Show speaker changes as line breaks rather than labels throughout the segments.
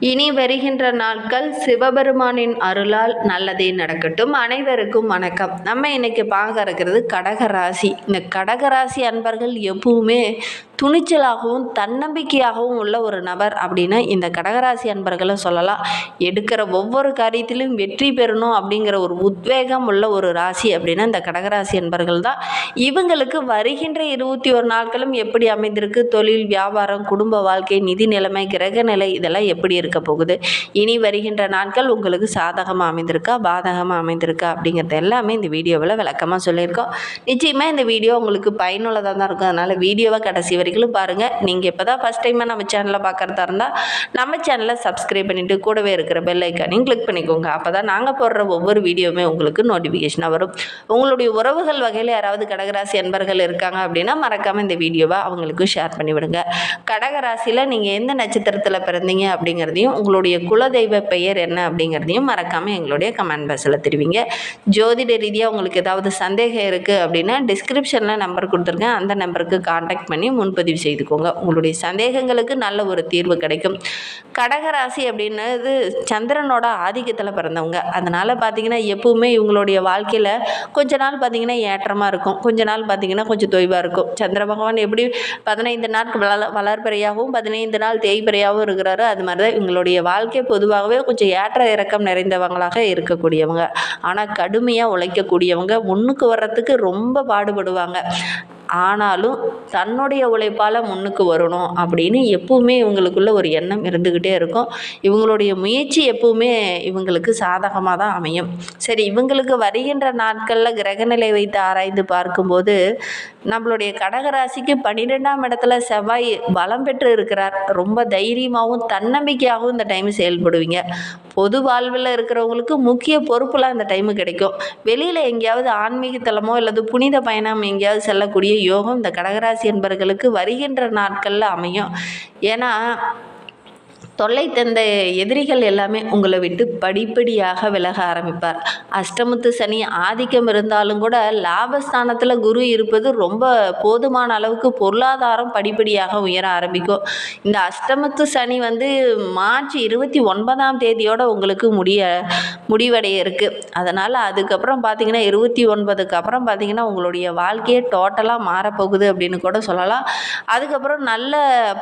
இனி வருகின்ற நாட்கள் சிவபெருமானின் அருளால் நல்லதே நடக்கட்டும். அனைவருக்கும் வணக்கம். நம்ம இன்னைக்கு பார்க்க இருக்கிறது கடகராசி. இந்த கடகராசி அன்பர்கள் எப்பவுமே துணிச்சலாகவும் தன்னம்பிக்கையாகவும் உள்ள ஒரு நபர் அப்படின்னு இந்த கடகராசி அன்பர்களை சொல்லலாம். எடுக்கிற ஒவ்வொரு காரியத்திலும் வெற்றி பெறணும் அப்படிங்கிற ஒரு உத்வேகம் உள்ள ஒரு ராசி அப்படின்னா இந்த கடகராசி அன்பர்கள் தான். இவங்களுக்கு வருகின்ற இருபத்தி ஒரு நாட்களும் எப்படி அமைந்திருக்கு? தொழில் வியாபாரம் குடும்ப வாழ்க்கை நிதி நிலைமை கிரக நிலை இதெல்லாம் எப்படி இருக்க போகுது? இனி வருகின்ற நாட்கள் உங்களுக்கு சாதகமாக அமைந்திருக்கா? பாதகமாக அமைந்திருக்கா? அப்படிங்கிறது எல்லாமே இந்த வீடியோவில் விளக்கமாக சொல்லியிருக்கோம். நிச்சயமாக இந்த வீடியோ உங்களுக்கு பயனுள்ளதாக தான் இருக்கும். அதனால் வீடியோவை கடைசி வரைக்கும் பாருங்கள் நீங்கள் இப்போ தான் ஃபஸ்ட் டைமாக நம்ம சேனலை பார்க்குறதா இருந்தால் நம்ம சேனலை சப்ஸ்கிரைப் பண்ணிவிட்டு கூடவே இருக்கிற பெல் ஐக்கானையும் கிளிக் பண்ணிக்கோங்க. அப்போ தான் நாங்கள் போடுற ஒவ்வொரு வீடியோவுமே உங்களுக்கு நோட்டிஃபிகேஷனாக வரும். உங்களுடைய உறவுகள் வகையில் யாராவது கடகராசி அன்பர்கள் இருக்காங்க அப்படின்னா மறக்காமல் இந்த வீடியோவை அவங்களுக்கு ஷேர் பண்ணிவிடுங்க கடகராசியில் நீங்கள் எந்த நட்சத்திரத்தில் பிறந்தீங்க அப்படிங்கிறதையும் உங்களுடைய குலதெய்வ பெயர் என்ன அப்படிங்கிறதையும் மறக்காமல் எங்களுடைய கமெண்ட் பாக்ஸில் தெரிவிங்க. ஜோதிட ரீதியாக உங்களுக்கு ஏதாவது சந்தேகம் இருக்குது அப்படின்னா டிஸ்கிரிப்ஷனில் நம்பர் கொடுத்துருக்கேன். அந்த நம்பருக்கு காண்டாக்ட் பண்ணி முன்பதிவு செய்துக்கோங்க. உங்களுடைய சந்தேகங்களுக்கு நல்ல ஒரு தீர்வு கிடைக்கும். கடகராசி அப்படின்னது சந்திரனோட ஆதிக்கத்தில் பிறந்தவங்க. அதனால் பார்த்தீங்கன்னா எப்பவுமே இவங்களுடைய வாழ்க்கையில் கொஞ்ச நாள் பார்த்தீங்கன்னா ஏற்றமாக இருக்கும். கொஞ்ச நாள் பார்த்தீங்கன்னா கொஞ்சம் தொய்வாக இருக்கும். சந்திர பகவான் எப்படி பதினைந்து நாட்கள் வள வளர்பிறையாகவும் பதினைந்து நாள் தேய்பிறையாகவும் இருக்கிறாரோ அது மாதிரி தான் இவங்களுடைய வாழ்க்கை பொதுவாகவே கொஞ்சம் ஏற்ற இறக்கம் நிறைந்தவங்களாக இருக்கக்கூடியவங்க. ஆனால் கடுமையாக உழைக்கக்கூடியவங்க முன்னுக்கு வர்றதுக்கு ரொம்ப பாடுபடுவாங்க. ஆனாலும் தன்னுடைய உழைப்பால் முன்னுக்கு வரணும் அப்படின்னு எப்பவுமே இவங்களுக்குள்ள ஒரு எண்ணம் இருந்துக்கிட்டே இருக்கும். இவங்களுடைய முயற்சி எப்பவுமே இவங்களுக்கு சாதகமாக தான் அமையும். சரி இவங்களுக்கு வருகின்ற நாட்களில் கிரகநிலை வைத்து ஆராய்ந்து பார்க்கும்போது நம்மளுடைய கடகராசிக்கு பன்னிரெண்டாம் இடத்துல செவ்வாய் பலம் பெற்று இருக்கிறார். ரொம்ப தைரியமாகவும் தன்னம்பிக்கையாகவும் இந்த டைம் செயல்படுவீங்க. பொது வாழ்வில் இருக்கிறவங்களுக்கு முக்கிய பொறுப்புலாம் அந்த டைமு கிடைக்கும். வெளியில் எங்கேயாவது ஆன்மீகத்தலமோ அல்லது புனித பயணம் எங்கேயாவது செல்லக்கூடிய யோகம் இந்த கடகராசி என்பவர்களுக்கு வருகின்ற நாட்களில் அமையும். ஏன்னா தொல்லை தந்த எதிரிகள் எல்லாமே உங்களை விட்டு படிப்படியாக விலக ஆரம்பிப்பார். அஷ்டமத்து சனி ஆதிக்கம் இருந்தாலும் கூட லாபஸ்தானத்தில் குரு இருப்பது ரொம்ப போதுமான அளவுக்கு பொருளாதாரம் படிப்படியாக உயர ஆரம்பிக்கும். இந்த அஷ்டமத்து சனி வந்து மார்ச் இருபத்தி ஒன்பதாம் தேதியோட உங்களுக்கு முடிய முடிவடைய இருக்குது அதனால் அதுக்கப்புறம் பார்த்தீங்கன்னா இருபத்தி ஒன்பதுக்கு அப்புறம் பார்த்தீங்கன்னா உங்களுடைய வாழ்க்கையே டோட்டலாக மாறப்போகுது அப்படின்னு கூட சொல்லலாம். அதுக்கப்புறம் நல்ல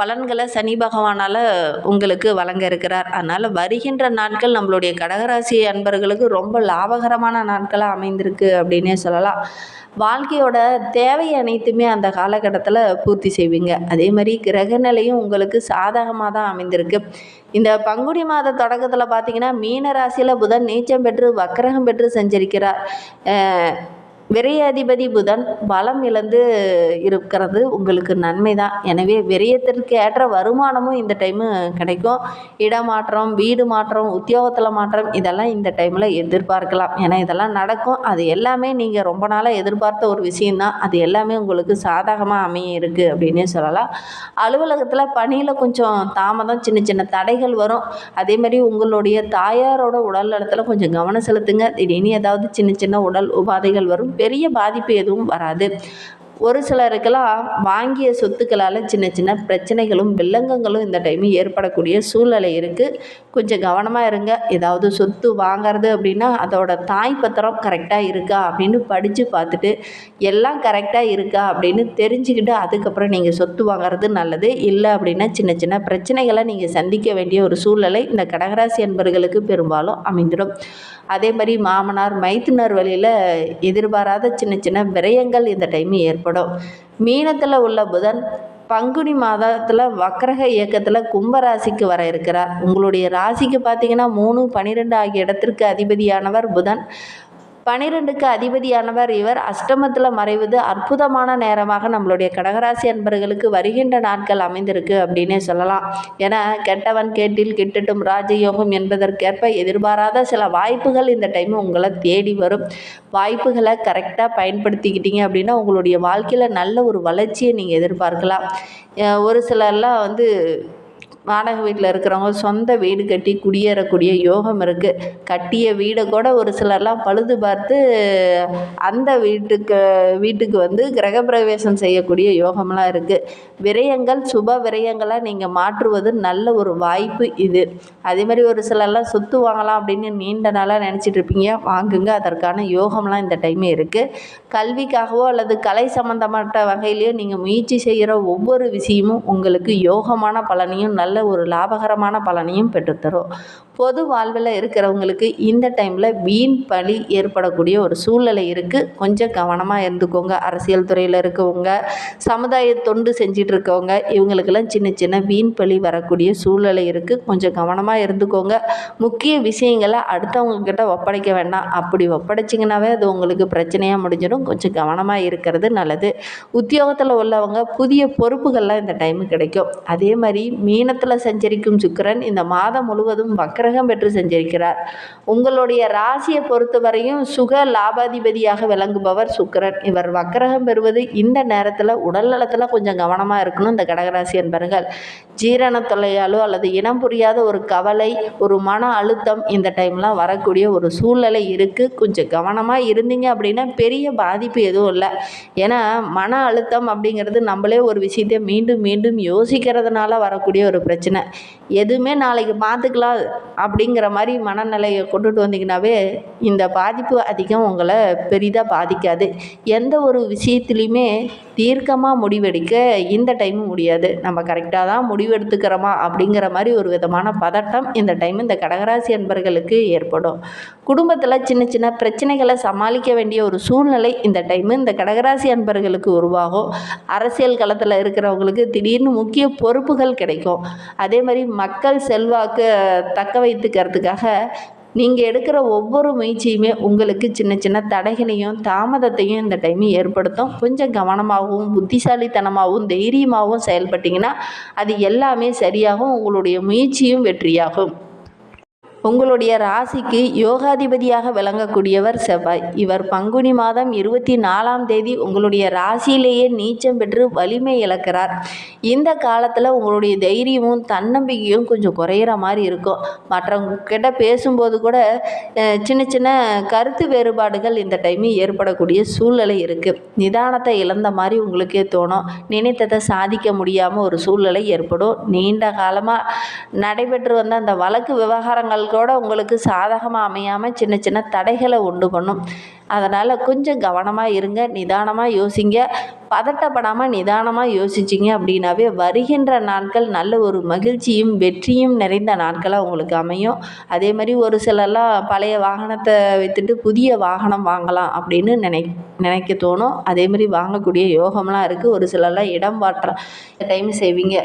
பலன்களை சனி பகவானால் உங்களுக்கு வழங்க இருக்கிறார். அதனால் வருகின்ற நாட்கள் நம்மளுடைய கடகராசி அன்பர்களுக்கு ரொம்ப லாபகரமான நாட்களாக அமைந்திருக்கு அப்படின்னே சொல்லலாம். வாழ்க்கையோட தேவை அனைத்துமே அந்த காலகட்டத்தில் பூர்த்தி செய்வீங்க. அதே மாதிரி கிரகநிலையும் உங்களுக்கு சாதகமாக தான் அமைந்திருக்கு. இந்த பங்குனி மாத தொடக்கத்தில் பார்த்தீங்கன்னா மீன ராசியில் புதன் நீச்சம் பெற்று வக்கரகம் பெற்று சஞ்சரிக்கிறார். விரையாதிபதி புதன் பலம் இழந்து இருக்கிறது உங்களுக்கு நன்மை தான் எனவே விரயத்திற்கு ஏற்ற வருமானமும் இந்த டைமு கிடைக்கும். இடமாற்றம் வீடு மாற்றம் உத்தியோகத்தில் மாற்றம் இதெல்லாம் இந்த டைமில் எதிர்பார்க்கலாம். ஏன்னா இதெல்லாம் நடக்கும். அது எல்லாமே நீங்கள் ரொம்ப நாளாக எதிர்பார்த்த ஒரு விஷயந்தான் அது எல்லாமே உங்களுக்கு சாதகமாக அமைய இருக்குது அப்படின்னே சொல்லலாம். அலுவலகத்தில் பணியில் கொஞ்சம் தாமதம் சின்ன சின்ன தடைகள் வரும். அதே மாதிரி உங்களுடைய தாயாரோட உடல் நலத்தில் கொஞ்சம் கவனம் செலுத்துங்க. திடீர்னு ஏதாவது சின்ன சின்ன உடல் உபாதைகள் வரும். பெரிய பாதிப்பு எதுவும் வராது. ஒரு சிலருக்கெல்லாம் வாங்கிய சொத்துக்களால் சின்ன சின்ன பிரச்சனைகளும் வில்லங்கங்களும் இந்த டைமு ஏற்படக்கூடிய சூழ்நிலை இருக்குது கொஞ்சம் கவனமாக இருங்க. ஏதாவது சொத்து வாங்குறது அப்படின்னா அதோட தாய் பத்திரம் கரெக்டாக இருக்கா அப்படின்னு படித்து பார்த்துட்டு எல்லாம் கரெக்டாக இருக்கா அப்படின்னு தெரிஞ்சுக்கிட்டு அதுக்கப்புறம் நீங்கள் சொத்து வாங்குறது நல்லது. இல்லை அப்படின்னா சின்ன சின்ன பிரச்சனைகளை நீங்கள் சந்திக்க வேண்டிய ஒரு சூழ்நிலை இந்த கடகராசி என்பர்களுக்கு பெரும்பாலும் அமைந்துடும். அதே மாதிரி மாமனார் மைத்துனர் வழியில் எதிர்பாராத சின்ன சின்ன விரயங்கள் இந்த டைம் ஏற்படும். மீனத்தில் உள்ள புதன் பங்குனி மாதத்தில் வக்கரக இயக்கத்தில் கும்பராசிக்கு வர இருக்கிறார். உங்களுடைய ராசிக்கு பார்த்தீங்கன்னா மூணு பன்னிரெண்டு ஆகிய இடத்திற்கு அதிபதியானவர் புதன். பனிரெண்டுக்கு அதிபதியானவர் இவர். அஷ்டமத்தில் மறைவது அற்புதமான நேரமாக நம்மளுடைய கடகராசி அன்பர்களுக்கு வருகின்ற நாட்கள் அமைந்திருக்கு அப்படின்னே சொல்லலாம். என கெட்டவன் கேட்டில் கிட்டட்டும் ராஜயோகம் என்பதற்கேற்ப எதிர்பாராத சில வாய்ப்புகள் இந்த டைம் உங்களை தேடி வரும். வாய்ப்புகளை கரெக்டாக பயன்படுத்திக்கிட்டீங்க அப்படின்னா உங்களுடைய வாழ்க்கையில் நல்ல ஒரு வளர்ச்சியை நீங்கள் எதிர்பார்க்கலாம். ஒரு சிலர்லாம் வந்து வாடகை வீட்டில் இருக்கிறவங்க சொந்த வீடு கட்டி குடியேறக்கூடிய யோகம் இருக்குது கட்டிய வீடை கூட ஒரு சிலர்லாம் பழுது பார்த்து அந்த வீட்டுக்கு வீட்டுக்கு வந்து கிரகப்பிரவேசம் செய்யக்கூடிய யோகம்லாம் இருக்குது விரயங்கள் சுப விரயங்களாக நீங்கள் மாற்றுவது நல்ல ஒரு வாய்ப்பு இது. அதே மாதிரி ஒரு சிலர்லாம் சொத்து வாங்கலாம் அப்படின்னு நீண்ட நாளாக நினச்சிட்டு இருப்பீங்க. வாங்குங்க அதற்கான யோகம்லாம் இந்த டைமே இருக்குது கல்விக்காகவோ அல்லது கலை சம்மந்தப்பட்ட வகையிலையோ நீங்கள் முயற்சி செய்கிற ஒவ்வொரு விஷயமும் உங்களுக்கு யோகமான பலனையும் நல்ல ஒரு லாபகரமான பலனையும் பெற்றுத்தரும். பொது வாழ்வில் இருக்கிறவங்களுக்கு இந்த டைமில் வீண் பழி ஏற்படக்கூடிய ஒரு சூழ்நிலை இருக்குது கொஞ்சம் கவனமாக இருந்துக்கோங்க. அரசியல் துறையில் இருக்கவங்க சமுதாய தொண்டு செஞ்சிட்டு இருக்கவங்க இவங்களுக்கெல்லாம் சின்ன சின்ன வீண் பழி வரக்கூடிய சூழ்நிலை இருக்குது கொஞ்சம் கவனமாக இருந்துக்கோங்க. முக்கிய விஷயங்களை அடுத்தவங்க கிட்ட ஒப்படைக்க வேண்டாம். அப்படி ஒப்படைச்சிங்கனாவே அது உங்களுக்கு பிரச்சனையாக முடிஞ்சிடும். கொஞ்சம் கவனமாக இருக்கிறது நல்லது. உத்தியோகத்தில் உள்ளவங்க புதிய பொறுப்புகள்லாம் இந்த டைமு கிடைக்கும். அதே மாதிரி மீனத்தில் சஞ்சரிக்கும் சுக்கிரன் இந்த மாதம் முழுவதும் வக்கிரகம் பெற்று செஞ்சிருக்கிறார். உங்களுடைய ராசியை பொறுத்தவரையும் சுக லாபாதிபதியாக விளங்குபவர் சுக்கிரன். இவர் வக்கிரகம் பெறுவது இந்த நேரத்தில் உடல் நலத்தில் கொஞ்சம் கவனமாக இருக்கணும். இந்த கடகராசி என்பர்கள் ஜீரண தொல்லையாலோ அல்லது இனம் புரியாத ஒரு கவலை ஒரு மன அழுத்தம் இந்த டைம்லாம் வரக்கூடிய ஒரு சூழ்நிலை இருக்குது கொஞ்சம் கவனமாக இருந்தீங்க அப்படின்னா பெரிய பாதிப்பு எதுவும் இல்லை. ஏன்னா மன அழுத்தம் அப்படிங்கிறது நம்மளே ஒரு விஷயத்தை மீண்டும் மீண்டும் யோசிக்கிறதுனால வரக்கூடிய ஒரு பிரச்சனை. எதுவுமே நாளைக்கு பார்த்துக்கலாம் அப்படிங்கிற மாதிரி மனநிலையை கொண்டுட்டு வந்தீங்கன்னாவே இந்த பாதிப்பு அதிகம் உங்களை பெரிதாக பாதிக்காது. எந்த ஒரு விஷயத்துலையுமே தீர்க்கமாக முடிவெடுக்க இந்த டைம் முடியாது. நம்ம கரெக்டாக தான் முடிவெடுத்துக்கிறோமா அப்படிங்கிற மாதிரி ஒரு விதமான பதட்டம் இந்த டைம் இந்த கடகராசி அன்பர்களுக்கு ஏற்படும். குடும்பத்தில் சின்ன சின்ன பிரச்சனைகளை சமாளிக்க வேண்டிய ஒரு சூழ்நிலை இந்த டைம் இந்த கடகராசி அன்பர்களுக்கு உருவாகும். அரசியல் களத்தில் இருக்கிறவங்களுக்கு திடீர்னு முக்கிய பொறுப்புகள் கிடைக்கும். அதே மாதிரி மக்கள் செல்வாக்கு தக்க வைத்துக்கிறதுக்காக நீங்கள் எடுக்கிற ஒவ்வொரு முயற்சியுமே உங்களுக்கு சின்ன சின்ன தடைகளையும் தாமதத்தையும் இந்த டைம் ஏற்படுத்தும். கொஞ்சம் கவனமாகவும் புத்திசாலித்தனமாகவும் தைரியமாகவும் செயல்பட்டிங்கன்னா அது எல்லாமே சரியாகும். உங்களுடைய முயற்சியும் வெற்றியாகும். உங்களுடைய ராசிக்கு யோகாதிபதியாக விளங்கக்கூடியவர் செவ்வாய். இவர் பங்குனி மாதம் இருபத்தி நாலாம் தேதி உங்களுடைய ராசியிலேயே நீச்சம் பெற்று வலிமை இழக்கிறார். இந்த காலத்தில் உங்களுடைய தைரியமும் தன்னம்பிக்கையும் கொஞ்சம் குறையிற மாதிரி இருக்கும். மற்றவங்க கிட்ட பேசும்போது கூட சின்ன சின்ன கருத்து வேறுபாடுகள் இந்த டைமில் ஏற்படக்கூடிய சூழ்நிலை இருக்குது நிதானத்தை இழந்த மாதிரி உங்களுக்கே தோணும். நினைத்ததை சாதிக்க முடியாமல் ஒரு சூழ்நிலை ஏற்படும். நீண்ட காலமாக நடைபெற்று வந்த அந்த வழக்கு விவகாரங்கள் கூட உங்களுக்கு சாதகமாக அமையாமல் சின்ன சின்ன தடைகளை உண்டு பண்ணும். அதனால் கொஞ்சம் கவனமாக இருங்க நிதானமாக யோசிங்க. பதட்டப்படாமல் நிதானமாக யோசிச்சிங்க அப்படின்னாவே வருகின்ற நாட்கள் நல்ல ஒரு மகிழ்ச்சியும் வெற்றியும் நிறைந்த நாட்களாக உங்களுக்கு அமையும். அதே மாதிரி ஒரு சிலர்லாம் பழைய வாகனத்தை விற்றுட்டு புதிய வாகனம் வாங்கலாம் அப்படின்னு நினை நினைக்க தோணும். அதே மாதிரி வாங்கக்கூடிய யோகம்லாம் இருக்குது ஒரு சிலர்லாம் இடம் மாற்ற டைம் செய்வீங்க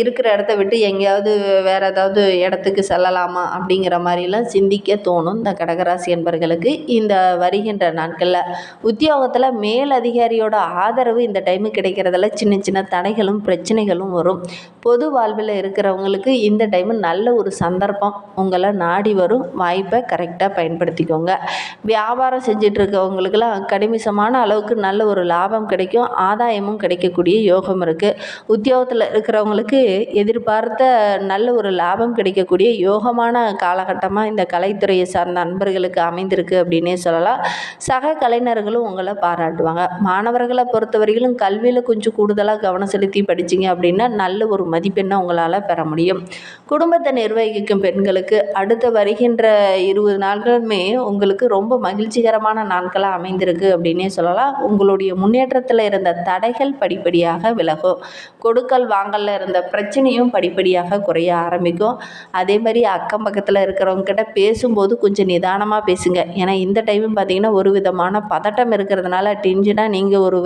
இருக்கிற இடத்த விட்டு எங்கேயாவது வேறு ஏதாவது இடத்துக்கு செல்லலாமா அப்படிங்கிற மாதிரிலாம் சிந்திக்க தோணும் இந்த கடகராசி என்பர்களுக்கு. இந்த வருகின்ற நாட்களில் உத்தியோகத்தில் மேலதிகாரியோட ஆதரவு இந்த டைமு கிடைக்கிறதுல சின்ன சின்ன தடைகளும் பிரச்சனைகளும் வரும். பொது வாழ்வில் இருக்கிறவங்களுக்கு இந்த டைமு நல்ல ஒரு சந்தர்ப்பம் உங்களை நாடி வரும். வாய்ப்பை கரெக்டாக பயன்படுத்திக்கோங்க. வியாபாரம் செஞ்சுட்டு இருக்கவங்களுக்கெல்லாம் கடிமிசமான அளவுக்கு நல்ல ஒரு லாபம் கிடைக்கும். ஆதாயமும் கிடைக்கக்கூடிய யோகம் இருக்குது உத்தியோகத்தில் இருக்கிறவங்களுக்கு எதிர்பார்த்த நல்ல ஒரு லாபம் கிடைக்கக்கூடிய யோகமான காலகட்டமாக இந்த கலைத்துறையை சார்ந்த நண்பர்களுக்கு அமைந்திருக்கு அப்படின்னே சொல்லலாம். சக கலைஞர்களும் உங்களை பாராட்டுவாங்க. மாணவர்களை பொறுத்தவரையிலும் கல்வியில் கொஞ்சம் கூடுதலாக கவனம் செலுத்தி படிச்சீங்க அப்படின்னா நல்ல ஒரு மதிப்பெண்ணை உங்களால் பெற முடியும். குடும்பத்தை நிர்வகிக்கும் பெண்களுக்கு அடுத்த வருகின்ற இருபது நாட்களுமே உங்களுக்கு ரொம்ப மகிழ்ச்சிகரமான நாட்களாக அமைந்திருக்கு அப்படின்னே சொல்லலாம். உங்களுடைய முன்னேற்றத்தில் இருந்த தடைகள் படிப்படியாக விலகும். கொடுக்கல் வாங்கல்ல இருந்த பிரச்சனையும் படிப்படியாக குறைய ஆரம்பிக்கும். அதே மாதிரி அக்கம் பக்கத்தில் இருக்கிறவங்க கிட்ட பேசும்போது கொஞ்சம் நிதானமாக பேசுங்க. ஏன்னா இந்த டைமும் பார்த்தீங்கன்னா ஒரு விதமான பதட்டம் இருக்கிறதுனால டென்ஷனாக நீங்கள் ஒரு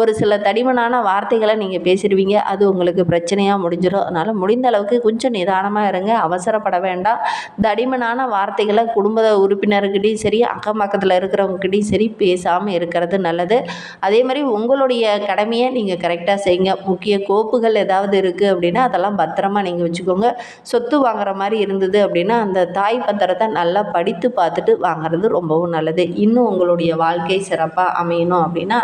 ஒரு சில தடிமனான வார்த்தைகளை நீங்கள் பேசிடுவீங்க. அது உங்களுக்கு பிரச்சனையாக முடிஞ்சிடும் அதனால் முடிந்த அளவுக்கு கொஞ்சம் நிதானமாக இருங்க. அவசரப்பட வேண்டாம். தடிமனான வார்த்தைகளை குடும்ப உறுப்பினர்கிட்டையும் சரி அக்கம் பக்கத்தில் இருக்கிறவங்ககிட்டையும் சரி பேசாமல் இருக்கிறது நல்லது. அதே மாதிரி உங்களுடைய கடமையை நீங்கள் கரெக்டாக செய்யுங்க. முக்கிய கோப்புகள் ஏதாவது இருக்குது அப்படின்னா அதெல்லாம் பத்திரமா நீங்கள் வச்சுக்கோங்க. சொத்து வாங்குற மாதிரி இருந்தது அப்படின்னா அந்த தாய் பத்திரத்தை நல்லா படித்து பார்த்துட்டு வாங்குறது ரொம்பவும் நல்லது. இன்னும் உங்களுடைய வாழ்க்கை சிறப்பாக அமையணும் அப்படின்னா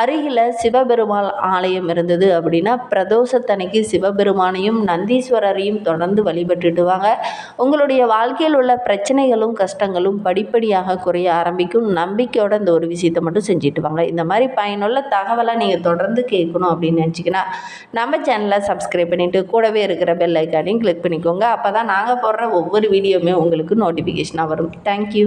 அருகில் சிவபெருமாள் ஆலயம் இருந்தது அப்படின்னா பிரதோஷத்தன்னைக்கு சிவபெருமானையும் நந்தீஸ்வரரையும் தொடர்ந்து வழிபட்டுட்டு வாங்க. உங்களுடைய வாழ்க்கையில் உள்ள பிரச்சனைகளும் கஷ்டங்களும் படிப்படியாக குறைய ஆரம்பிக்கும். நம்பிக்கையோட இந்த ஒரு விஷயத்தை மட்டும் செஞ்சுட்டு வாங்க. இந்த மாதிரி பயனுள்ள தகவலை நீங்கள் தொடர்ந்து கேட்கணும் அப்படின்னு நினச்சிங்கன்னா நம்ம சேனலை சப்ஸ்கிரைப் பண்ணிவிட்டு கூடவே இருக்கிற பெல் ஐக்கானையும் கிளிக் பண்ணிக்கோங்க. அப்போ தான் நாங்கள் போடுற ஒவ்வொரு வீடியோவுமே உங்களுக்கு நோட்டிஃபிகேஷனாக வரும். தேங்க்யூ